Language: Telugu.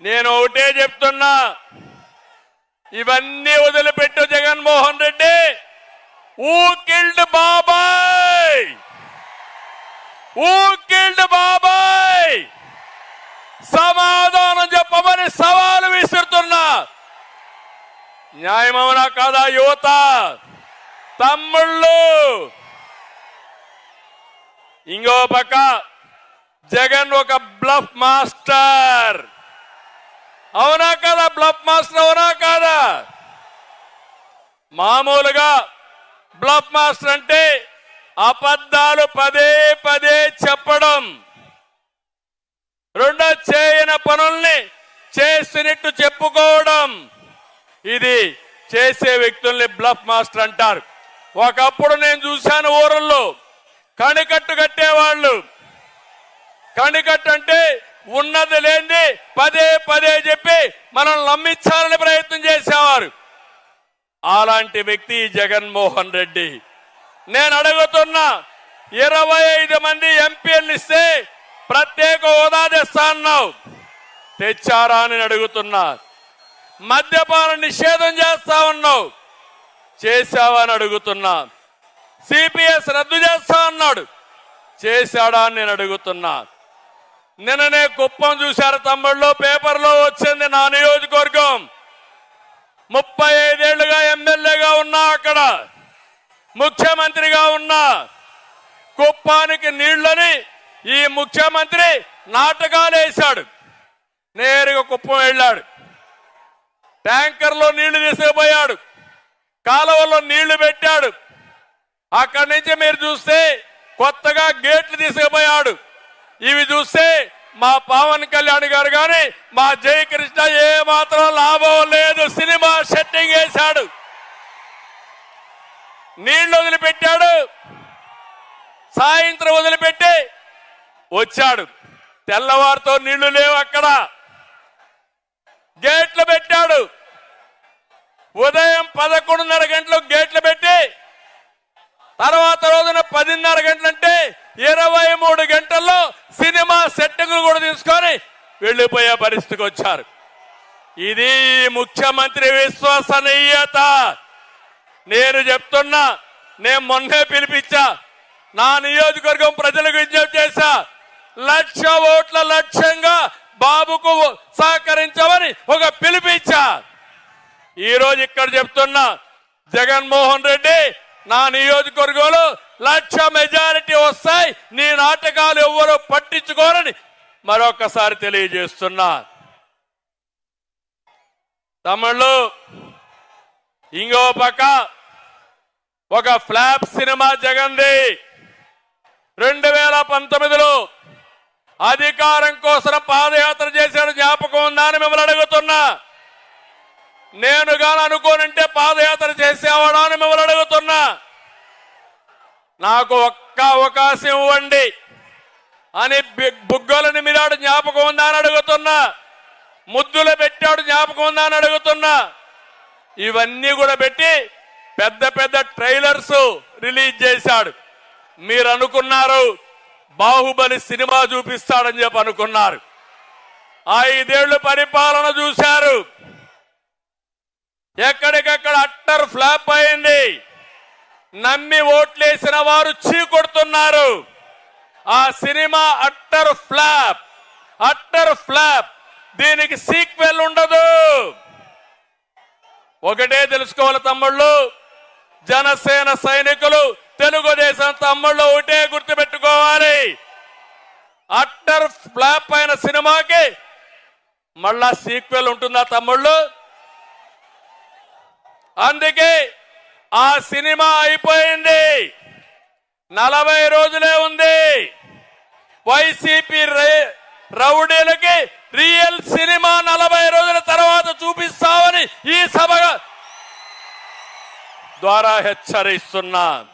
నేను ఒకటే చెప్తున్నా. ఇవన్నీ వదిలిపెట్టు జగన్మోహన్ రెడ్డి. ఊ కిల్డ్ బాబాయ్. ఊ కిల్డ్ బాబాయ్. సమాధానం చెప్పమని సవాలు విసురుతున్నా. న్యాయమవునా కాదా యువత? తమ్ముళ్ళు. ఇంకో పక్క జగన్ ఒక బ్లఫ్ మాస్టర్. అవునా కదా? బ్లఫ్ మాస్టర్ అవునా కాదా? మామూలుగా బ్లఫ్ మాస్టర్ అంటే అబద్ధాలు పదే పదే చెప్పడం. రెండో చేయని పనుల్ని చేసినట్టు చెప్పుకోవడం. ఇది చేసే వ్యక్తుల్ని బ్లఫ్ మాస్టర్ అంటారు. ఒకప్పుడు నేను చూశాను ఊరల్లో. కణికట్టు కట్టేవాళ్ళు. కణికట్టు అంటే ఉన్నది లేని పదే పదే చెప్పి మనం నమ్మించాలని ప్రయత్నం చేసేవారు. అలాంటి వ్యక్తి జగన్మోహన్ రెడ్డి. నేను అడుగుతున్నా ఇరవై ఐదు మంది ఎంపీలు ఇస్తే ప్రత్యేక హోదా తెస్తా అన్నావు. తెచ్చారా అని అడుగుతున్నా. మద్యపాన నిషేధం చేస్తా ఉన్నావు. చేశావా అని అడుగుతున్నా. సిపిఎస్ రద్దు చేస్తా అన్నాడు. చేశాడా అని నేను అడుగుతున్నా. నిన్ననే కుప్పం చూశారు తమ్ముళ్ళు. పేపర్లో వచ్చింది నా నియోజకవర్గం. ముప్పై ఐదేళ్ళుగా ఎమ్మెల్యేగా ఉన్నా అక్కడ. ముఖ్యమంత్రిగా ఉన్నా. కుప్పానికి నీళ్ళని ఈ ముఖ్యమంత్రి నాటకాలు వేశాడు. నేరుగా కుప్పం వెళ్ళాడు. ట్యాంకర్లో నీళ్ళు తీసుకుపోయాడు. కాలువలో నీళ్ళు పెట్టాడు. అక్కడి నుంచి మీరు చూస్తే కొత్తగా గేట్లు తీసుకుపోయాడు. ఇవి చూస్తే మా పవన్ కళ్యాణ్ గారు కానీ మా జయకృష్ణ ఏ మాత్రం లాభం లేదు. సినిమా సెట్టింగ్ వేశాడు. నీళ్ళు వదిలిపెట్టాడు. సాయంత్రం వదిలిపెట్టి వచ్చాడు. తెల్లవారితో నీళ్ళు లేవు అక్కడ. గేట్లు పెట్టాడు. ఉదయం పదకొండున్నర గంటలకు గేట్లు పెట్టి తర్వాత రోజున పదిన్నర గంటలంటే ఇరవై మూడు గంటల్లో సినిమా సెట్టింగ్లు కూడా తీసుకొని వెళ్ళిపోయే పరిస్థితికి వచ్చారు. ఇది ముఖ్యమంత్రి విశ్వసనీయత. నేను చెప్తున్నా నేను మొన్నే పిలిపించా నా నియోజకవర్గం ప్రజలకు విజ్ఞప్తి చేశా లక్ష ఓట్ల లక్ష్యంగా బాబుకు సహకరించమని ఒక పిలిపించా. ఈరోజు ఇక్కడ చెప్తున్నా జగన్మోహన్ రెడ్డి నా నియోజకవర్గంలో లక్ష మెజారిటీ వస్తాయి. నీ నాటకాలు ఎవ్వరూ పట్టించుకోరని మరొకసారి తెలియజేస్తున్నా. తమిళ్ళు ఇంకో పక్క ఒక ఫ్లాప్ సినిమా జగంది రెండు వేల పంతొమ్మిదిలో అధికారం కోసం పాదయాత్ర చేశాడు జ్ఞాపకం ఉందా అని మిమ్మల్ని అడుగుతున్నా. నేను గాని అనుకోనంటే పాదయాత్ర చేసేవాడు అని నాకు ఒక్క అవకాశం ఇవ్వండి అని బి- బుగ్గలని మీరాడు జ్ఞాపకం ఉందా అని అడుగుతున్నా. ముద్దులు పెట్టాడు జ్ఞాపకం ఉందా అని అడుగుతున్నా. ఇవన్నీ కూడా పెట్టి పెద్ద పెద్ద ట్రైలర్స్ రిలీజ్ చేశాడు. మీరు అనుకున్నారు బాహుబలి సినిమా చూపిస్తాడని చెప్పి అనుకున్నారు. ఐదేళ్ళు పరిపాలన చూశారు. ఎక్కడికక్కడ అట్టర్ ఫ్లాప్ అయింది. నమ్మి ఓట్లేసిన వారు చీకొడుతున్నారు. ఆ cinema utter flop utter flop. దీనికి సీక్వెల్ ఉండదు. ఒకటే తెలుసుకోవాలి తమ్ముళ్ళు జనసేన సైనికులు తెలుగుదేశం తమ్ముళ్ళు ఒకటే గుర్తుపెట్టుకోవాలి. అట్టర్ ఫ్లాప్ అయిన సినిమాకి మళ్ళా సీక్వెల్ ఉంటుందా తమ్ముళ్ళు? అందుకే ఆ సినిమా అయిపోయింది. నలభై రోజులే ఉంది. వైసీపీ రౌడీలకి రియల్ సినిమా నలభై రోజుల తర్వాత చూపిస్తామని ఈ సభ ద్వారా హెచ్చరిస్తున్నా